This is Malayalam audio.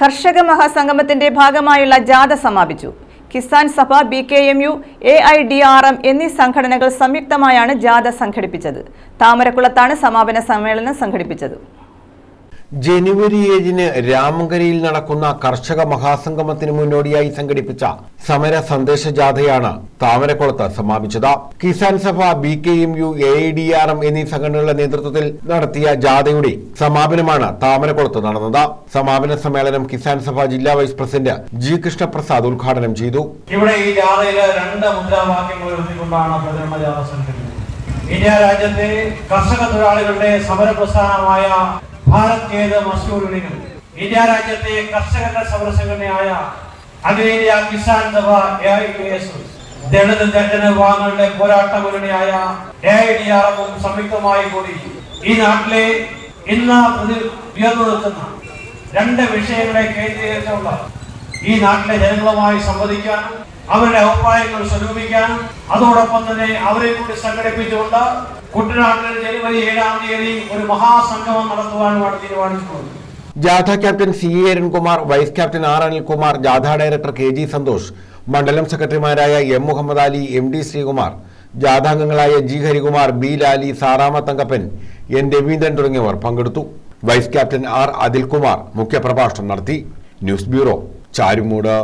കർഷക മഹാസംഗമത്തിന്റെ ഭാഗമായുള്ള ജാഥ സമാപിച്ചു. Kisan Sabha B K M U A I D R M എന്നീ സംഘടനകൾ സംയുക്തമായാണ് ജാഥ സംഘടിപ്പിച്ചത്. താമരക്കുളത്താണ് സമാപന സമ്മേളനം സംഘടിപ്പിച്ചത്. ജനുവരി ഏഴിന് രാമങ്കരയിൽ നടക്കുന്ന കർഷക മഹാസംഗമത്തിന് മുന്നോടിയായി സംഘടിപ്പിച്ച സമര സന്ദേശ ജാഥയാണ് താമരക്കുളത്ത് സമാപിച്ചത്. Kisan Sabha B K M U A D R M എന്നീ സംഘടനകളുടെ നേതൃത്വത്തിൽ നടത്തിയ ജാഥയുടെ സമാപനമാണ് താമരക്കുളത്ത് നടന്നത്. സമാപന സമ്മേളനം കിസാൻ സഭ ജില്ലാ വൈസ് പ്രസിഡന്റ് ജി കൃഷ്ണപ്രസാദ് ഉദ്ഘാടനം ചെയ്തു. ഇവിടെ ഈ രണ്ട് മുദ്രാവാക്യങ്ങൾ ഇന്ത്യ രാജ്യത്തെ കർഷക തൊഴിലാളികളുടെ സമര പ്രസ്ഥാനമായ ഭാരത് കേന്ദ്ര മസ്യൂർ ഇന്ത്യ രാജ്യത്തെ കർഷകരുടെ സമര സംഘടനയായ അഖിലേന്ത്യാ കിസാൻ സഭ എ ദളിത് ജനവിഭാഗങ്ങളുടെ പോരാട്ട മുന്നണിയായ എ ഐ ഡി ആർ എമ്മും സംയുക്തമായി കൂടി ഈ നാട്ടിലെ ഇന്ന് ഉയർന്നു നിൽക്കുന്ന രണ്ട് വിഷയങ്ങളെ കേന്ദ്രീകരിച്ചുള്ള ഈ നാട്ടിലെ ജനങ്ങളുമായി സംവദിക്കാനും അവരുടെ അഭിപ്രായങ്ങൾ സ്വരൂപിക്കാനും അതോടൊപ്പം തന്നെ അവരെ കൂടി സംഘടിപ്പിച്ചുകൊണ്ട് ഒരു ജാഥ captain C A Arunkumar vice captain R Anilkumar ജാഥ ഡയറക്ടർ കെ ജി സന്തോഷ് മണ്ഡലം സെക്രട്ടറിമാരായ M Muhammad Ali M D Sreekumar ജാഥാംഗങ്ങളായ G Harikumar B Lali Sarama Thankappan N Raveendran തുടങ്ങിയവർ പങ്കെടുത്തു. വൈസ് ക്യാപ്റ്റൻ ആർ അതിൽകുമാർ മുഖ്യപ്രഭാഷണം നടത്തി. News bureau Charummood.